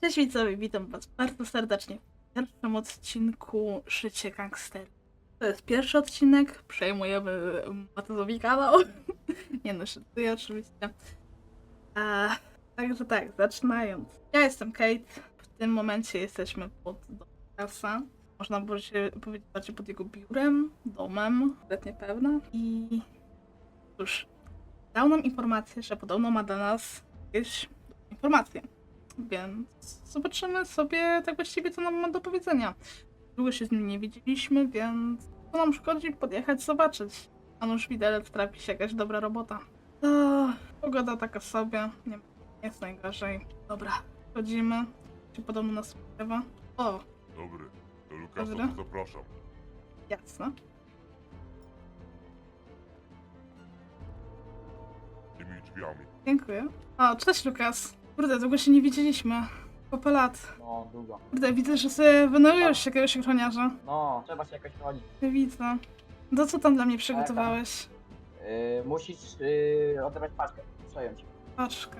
Cześć widzowie, witam was bardzo serdecznie w pierwszym odcinku Życie Gangster. To jest pierwszy odcinek, przejmujemy Matyzowi kanał. Nie no, szytuję oczywiście. A, także tak, zaczynając. Ja jestem Kate, w tym momencie jesteśmy pod Domkasa. Można by się powiedzieć bardziej pod jego biurem, domem, kompletnie pewna. I cóż, dał nam informację, że podobno ma dla nas jakieś informacje. Więc zobaczymy sobie tak właściwie, co nam ma do powiedzenia. Długo się z nim nie widzieliśmy, więc co nam szkodzi podjechać, zobaczyć. A nuż widelec trafi się jakaś dobra robota. O, pogoda taka sobie, nie, jest najgorzej. Dobra, chodzimy. Się podobno nas spodziewa. O, Dobry, do Lukasa to zapraszam. jasne. Tymi drzwiami. Dziękuję. O, cześć Lukas. Kurde, długo się nie widzieliśmy. Kopę lat. No, długo. Kurde, widzę, że sobie wynajmujesz jakiegoś ochroniarza. No, trzeba się jakoś chronić. Widzę. No co tam dla mnie przygotowałeś? Yy, musisz yy, odebrać paczkę, przejąć. Paczkę.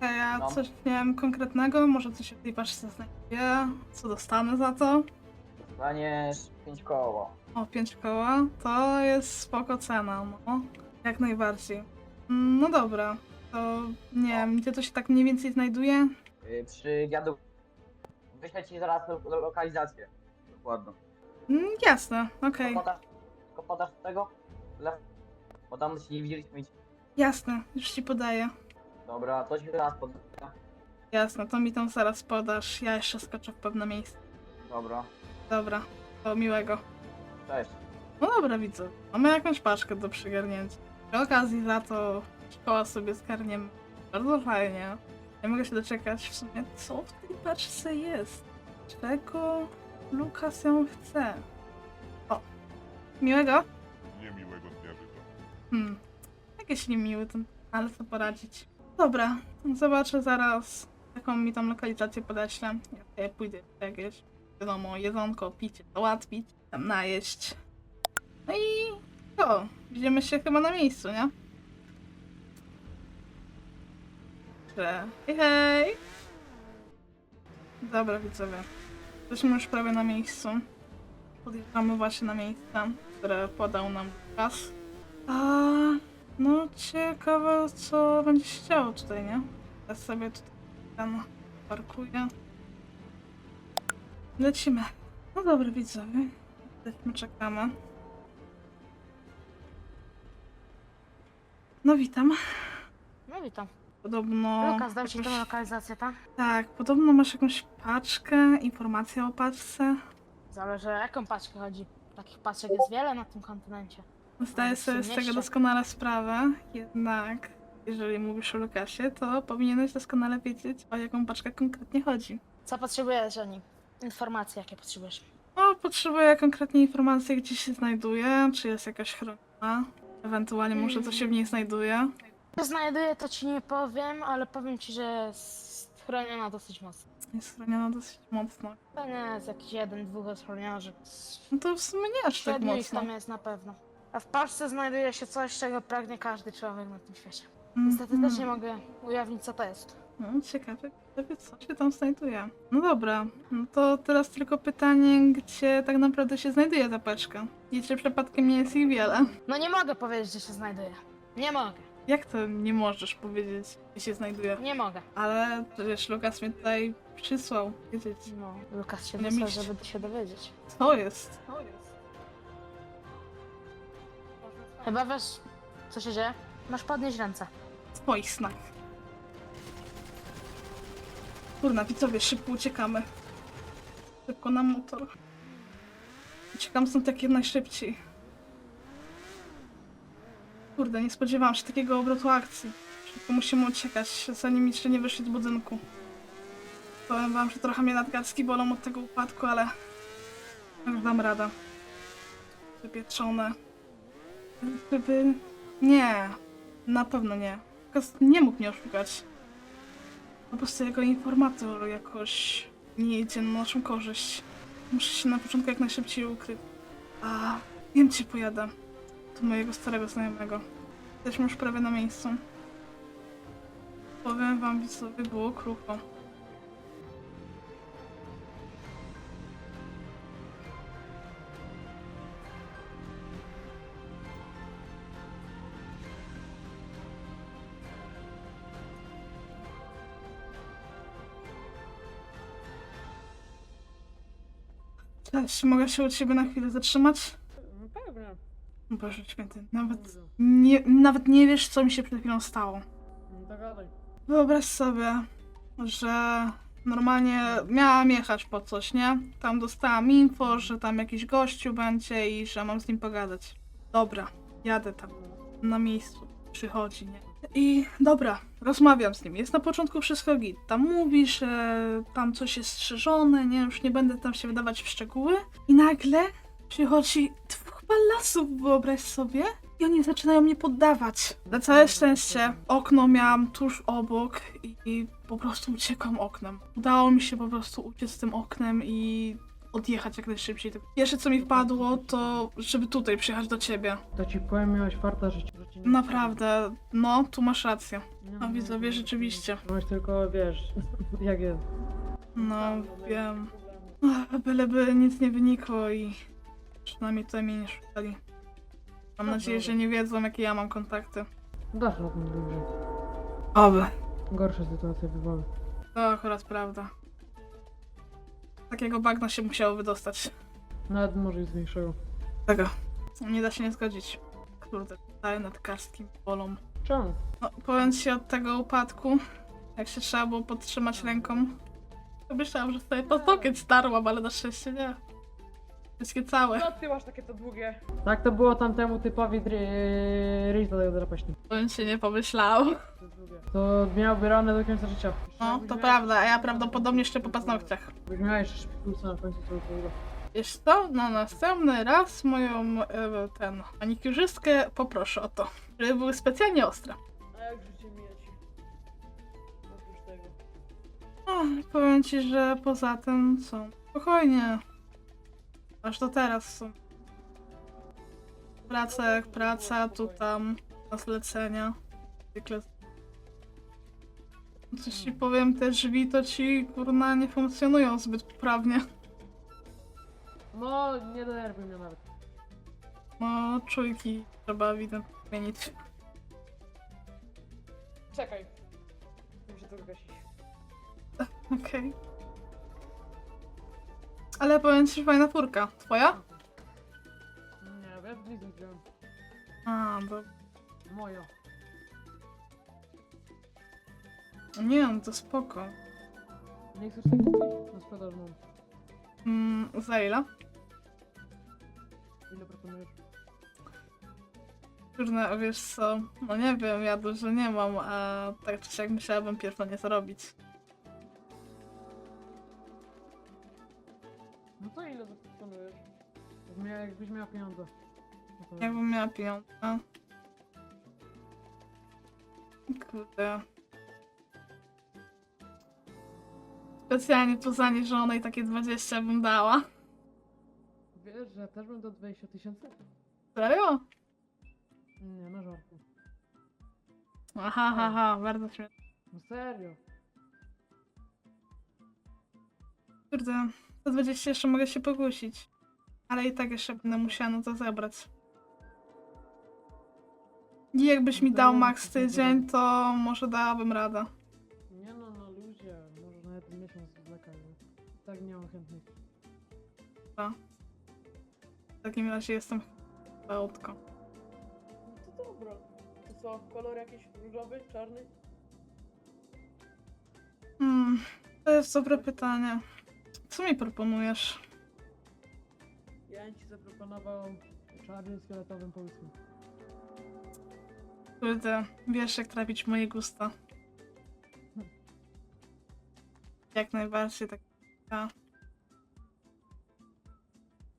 Ej, a No. coś nie wiem konkretnego? Może coś w tej paczce znajduje? Co dostanę za to? Dostaniesz 5 koło. O, 5 koła? To jest spoko cena, no. Jak najbardziej. Mm, No dobra. To nie wiem, gdzie to się tak mniej więcej znajduje? Yy, przy wiadu... Wyślę ci zaraz lo lo lokalizację. Dokładną. Mm, jasne, okej. Tylko podasz, tylko podasz tego? Le... Bo tam się nie widzieliśmy. Jasne, już ci podaję. Dobra, to ci teraz poda. Jasne, to mi tam zaraz podasz. Ja jeszcze skoczę w pewne miejsce. Dobra, Dobra, to miłego. cześć. No dobra, widzę. Mamy jakąś paczkę do przygarnięcia. Przy okazji za to szkoła sobie zgarniemy. Bardzo fajnie. Nie mogę się doczekać w sumie, co w tej paczce jest. Czego Lukas ją chce? O, miłego? Niemiłego dnia życzę. Hmm, jakieś niemiły ten, ale co poradzić. Dobra, zobaczę zaraz, jaką mi tam lokalizację podeślę. Ja sobie pójdę jakieś, wiadomo, jedzonko, picie załatwić, tam najeść. No i co? Widzimy się chyba na miejscu, nie? Hej, hej! Dobra, widzowie. Jesteśmy już prawie na miejscu. Podjeżdżamy właśnie na miejsce, które podał nam Lukas. A, no ciekawe, co będzie się działo tutaj, nie? Ja sobie tutaj ten parkuję. Lecimy. No dobra, widzowie. Jesteśmy, czekamy. No witam. No witam. Podobno... Lukas dał ci tą lokalizację, tak? Tak, podobno masz jakąś paczkę, informację o paczce. Zależy o jaką paczkę chodzi. Takich paczek jest wiele na tym kontynencie. Zdaję w sobie z tego doskonale sprawę, jednak jeżeli mówisz o Lukasie, to powinieneś doskonale wiedzieć, o jaką paczkę konkretnie chodzi. Co potrzebujesz o nim? Informacje jakie potrzebujesz. No, potrzebuję konkretnie informacji, gdzie się znajduje, czy jest jakaś chroniona, ewentualnie może co się w niej znajduje. Znajduję to ci nie powiem, ale powiem ci, że jest chroniona dosyć mocno. Jest chroniona dosyć mocno. Pewnie jest jakiś jeden, dwóch ochroniarzy. No to w sumie nie aż tak Siedmiu ich mocno. tam jest na pewno. A w paczce znajduje się coś, czego pragnie każdy człowiek na tym świecie. Niestety Mhm. też nie mogę ujawnić co to jest. No, ciekawe, ciekawe, co się tam znajduje. No dobra, no to teraz tylko pytanie, gdzie tak naprawdę się znajduje ta paczka? I czy przypadkiem nie jest ich wiele? No nie mogę powiedzieć, gdzie się znajduje. Nie mogę, Jak to nie możesz powiedzieć, gdzie się znajduje? nie mogę. Ale przecież Lukas mnie tutaj przysłał wiedzieć, No, Lukas się Nie wysłał, myśl. żeby się dowiedzieć. co jest. Co jest? Chyba wiesz, co się dzieje? Masz podnieść ręce. Twoich snach. Kurna, widzowie, szybko uciekamy. Szybko na motor. Uciekam stąd jak najszybciej. Kurde, nie spodziewałam się takiego obrotu akcji. Szybko musimy uciekać, zanim jeszcze nie wyszli z budynku. Powiem wam, że trochę mnie nadgarstki bolą od tego upadku, ale... Jak dam radę. Wypieczone. Żeby... Nie, na pewno nie. Nie mógł mnie oszukać. Po prostu jego informator jakoś nie idzie na naszą korzyść. Muszę się na początku jak najszybciej ukryć. A wiem, gdzie pojadę mojego starego znajomego. Jesteśmy już prawie na miejscu. Powiem wam, widzowie, było krucho. Cześć, mogę się u ciebie na chwilę zatrzymać? Boże święty, nawet nie, nawet nie wiesz, co mi się przed chwilą stało. Wyobraź sobie, że normalnie miałam jechać po coś, nie? Tam dostałam info, że tam jakiś gościu będzie i że mam z nim pogadać. Dobra, jadę tam na miejscu. Przychodzi, nie? I dobra, rozmawiam z nim. Jest na początku wszystko git. Tam mówi, że tam coś jest strzeżone, nie? Już nie będę tam się wydawać w szczegóły. I nagle przychodzi dwóch ballasów, wyobraź sobie. I oni zaczynają mnie poddawać. Na całe szczęście okno miałam tuż obok i, i po prostu uciekłam oknem. Udało mi się po prostu uciec tym oknem i odjechać jak najszybciej. Pierwsze co mi wpadło to, żeby tutaj przyjechać do ciebie. To ci powiem, miałeś farta, że ci że ci nie Naprawdę, no, tu masz rację. A no, widzowie, rzeczywiście. Masz tylko, wiesz, jak jest. No, wiem. Ach, Byleby nic nie wynikło i przynajmniej tutaj mnie nie szukali. Mam No nadzieję, że nie wiedzą, jakie ja mam kontakty. Dasz na tym dobrze. Oby. Gorsze sytuacje bywały. To akurat prawda. Takiego bagna się musiało wydostać. Nawet może i z większego. Tego. Nie da się nie zgodzić. Kurde, daję nadkarstki bolą. Czemu? No, powiem ci od tego upadku, jak się trzeba było podtrzymać ręką, to myślałam, że sobie paznokeć starłam, ale na szczęście nie. Wszystkie całe. No ty masz takie to długie. Tak to było tamtemu typowi ryj do tego drapaśni. Bym się nie pomyślał. To miałby ranę do końca życia. No, to prawda, a ja prawdopodobnie jeszcze po paznokciach. Byś miała jeszcze na końcu to było. Wiesz co, na następny raz moją, e, ten, manikiurzystkę poproszę o to, żeby były specjalnie ostre. A jak życie mija ci? Oprócz tego. O, powiem ci, że poza tym są spokojnie. Aż do teraz są. Praca jak praca, tu tam, na zlecenia. Zwykle. Coś ci powiem, te drzwi to ci kurna nie funkcjonują zbyt poprawnie. No, nie denerwuj mnie nawet. No, czujki trzeba ewidentnie zmienić. Czekaj. Muszę to zgasić. Okej. Ale powiem ci, że fajna furka. Twoja? Nie, ja w blizny wziąłem. A, dobra. Moja. Nie, no to spoko. Nie chcesz tak kupić? Na sprzedaż mam. Mm, za ile? Ile proponujesz? A wiesz co? No nie wiem, ja dużo nie mam, a tak czy siak musiałabym pierw na nie zarobić. Jakbyś miała pieniądze. No to- Jakbym miała pieniądze. Kurde. Specjalnie poznanie żony i takie 20 bym dała. Wiesz, że ja też bym do 20 tysięcy? Serio? Nie, na żartu. Aha, ha, ha, bardzo śmieszne. No serio. Kurde, za 20 jeszcze mogę się pokusić. Ale i tak jeszcze będę musiała no to zebrać. I jakbyś mi dał max tydzień, to może dałabym radę. Nie no, na luzie. Może nawet miesiąc zwlekaj. bo Tak nie mam chętnych. W takim razie jestem pełtką. No to dobra. To co, kolor jakiś różowy, czarny? Hmm, to jest dobre pytanie. Co mi proponujesz? Ja bym ci zaproponował czarny z fioletowym połyskiem. Kurde, wiesz jak trafić w moje gusta. Jak najbardziej tak. Ja.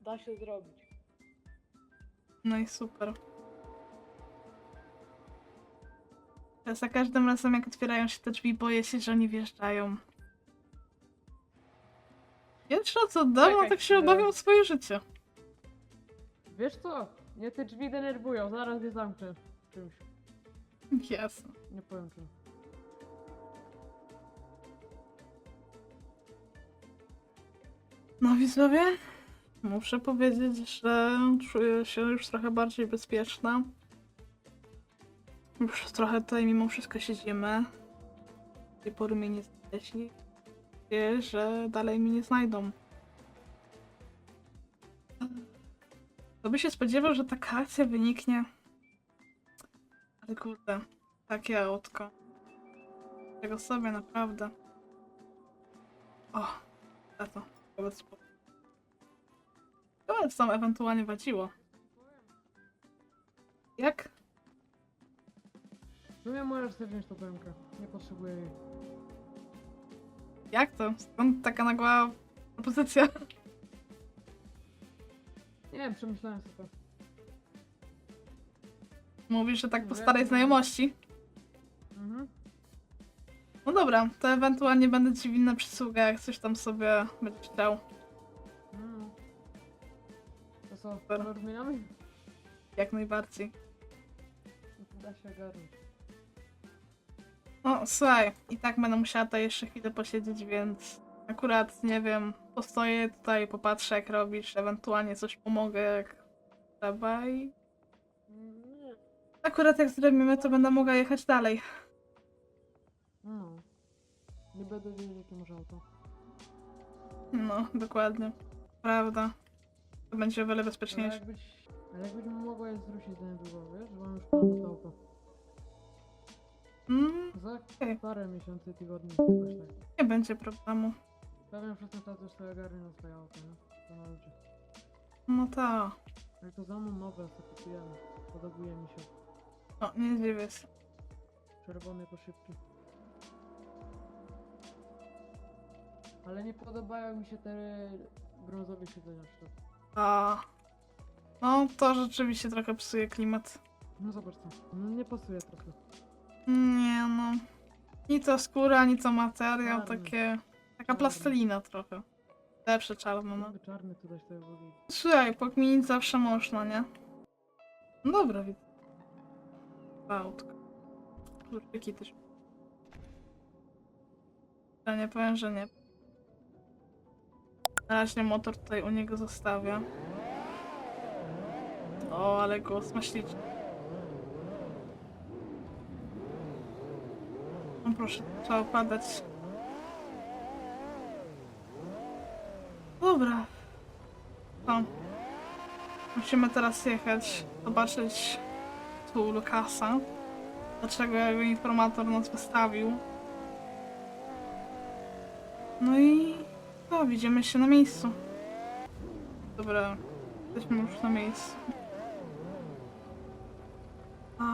Da się zrobić. No i super. Ja za każdym razem jak otwierają się te drzwi, boję się, że oni wjeżdżają. Pierwsze co dawno Czekaj tak się obawiam o swoje życie. Wiesz co? Nie te drzwi denerwują, zaraz je zamknę. Czymś. Jasne. Nie powiem czym. No widzowie, muszę powiedzieć, że czuję się już trochę bardziej bezpieczna. Już trochę tutaj mimo wszystko siedzimy. Do tej pory mnie nie znaleźli. Nadzieję, że dalej mnie nie znajdą. To by się spodziewał, że taka akcja wyniknie. Ale kurde, takie autko. Tego sobie naprawdę. O, za to. Wobec spoko. To tam ewentualnie wadziło. Jak? W sumie możesz sobie wziąć tą pękę. Nie potrzebuję jej. Jak to? Skąd taka nagła propozycja? Nie wiem, przemyślałem sobie to. Mówisz, że tak po starej znajomości? Mhm. No dobra, to ewentualnie będę ci winna przysługę, jak coś tam sobie będziesz chciał. Mm. To co, Super. Jak najbardziej. No to Da się ogarnąć. No słuchaj, i tak będę musiała tutaj jeszcze chwilę posiedzieć, więc akurat, nie wiem, postoję tutaj, popatrzę jak robisz, ewentualnie coś pomogę jak trzeba i akurat jak zrobimy, to będę mogła jechać dalej. No. Nie będę wiedział, jakie masz auto. No, dokładnie. Prawda. To będzie o wiele Ale bezpieczniejsze. jakbyś, ale jakbyś mogła je zwrócić za niedługo, wiesz? Że mam już to auto. Mm, Za Okej. parę miesięcy, tygodni, jakoś tak. nie będzie problemu. Pewnie przez ten czas już sobie ogarnię na swoje auto, nie? To na ludzie. No ta. Ale to za mną nowe, co kupujemy. Podobuje mi się. No, nie dziwię się. Czerwony po szybki. Ale nie podobają mi się te brązowe siedzenia w środku. A. No, to rzeczywiście trochę psuje klimat. No zobacz co. No nie pasuje trochę. Nie no. Ni to skóra, ni to materiał, Czarny. takie... Taka plastelina trochę. Lepsze czarno, no. Czarny tu dać sobie włożyć. Słuchaj, pokminić zawsze można, nie? No dobra, widzę. Autko. Kurczyki też. Ja nie powiem, że nie. Na razie motor tutaj u niego zostawię. O, ale głos ma śliczny. No proszę, trzeba opadać. Dobra. To. Musimy teraz jechać, zobaczyć tu Lukasa. Dlaczego jego informator nas wystawił. No i to, widzimy się na miejscu. Dobra, jesteśmy już na miejscu. A...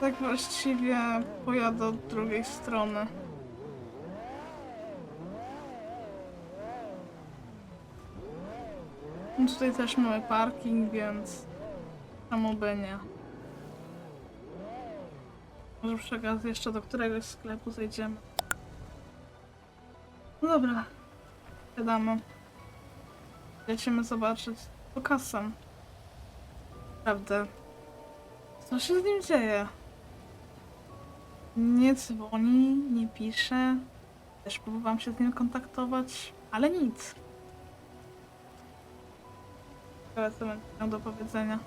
Tak właściwie pojadę od drugiej strony. Tutaj też mamy parking, więc czemu by nie. Może przy okazji jeszcze do któregoś sklepu zejdziemy. No dobra, siadamy. Lecimy zobaczyć Lukasem. Prawda. Co się z nim dzieje? Nie dzwoni, nie pisze. Też próbowałam się z nim kontaktować, ale nic. Ciekawe, co miał do powiedzenia.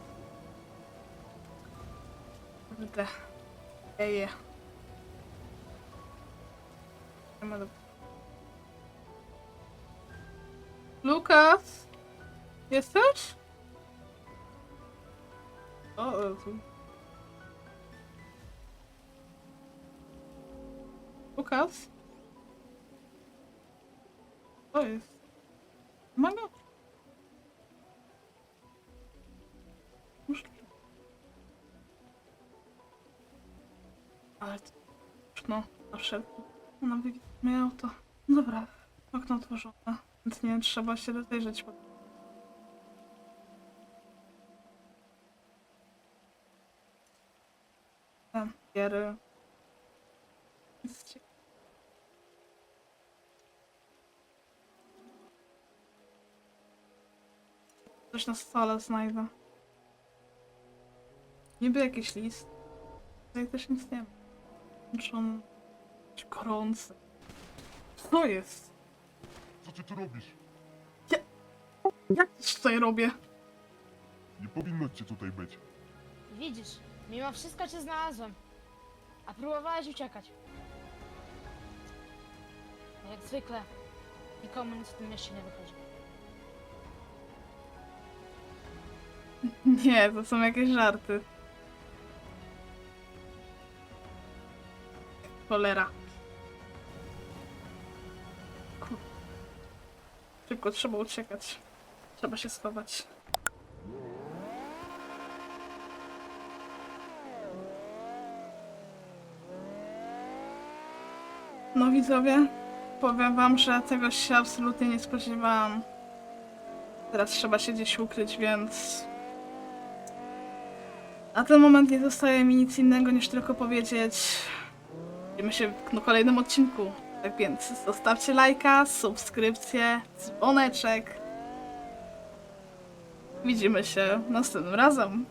Kurde. Eje. Idziemy do... Lukas? Jesteś? O, Jezu. Lukas? Co jest? Ma No, na wszelki. Na wygięte auto. Dobra, okno otworzone. Więc nie trzeba się rozejrzeć. Nic ciekawego. Coś na stole znajdę. Niby jakiś list. Tutaj też nic nie ma. On... Czy gorący. Co jest? Co ty tu robisz? Jak coś tutaj robię? Nie powinno cię tutaj być. Widzisz, mimo wszystko cię znalazłem. A próbowałeś uciekać. Jak zwykle, nikomu nic w tym mieście nie wychodzi. Nie, to są jakieś żarty. Cholera. Szybko trzeba uciekać. Trzeba się schować. No widzowie, powiem wam, że tego się absolutnie nie spodziewałam. Teraz trzeba się gdzieś ukryć, więc... Na ten moment nie zostaje mi nic innego niż tylko powiedzieć... Widzimy się w kolejnym odcinku. Tak więc zostawcie lajka, subskrypcję, dzwoneczek. Widzimy się następnym razem.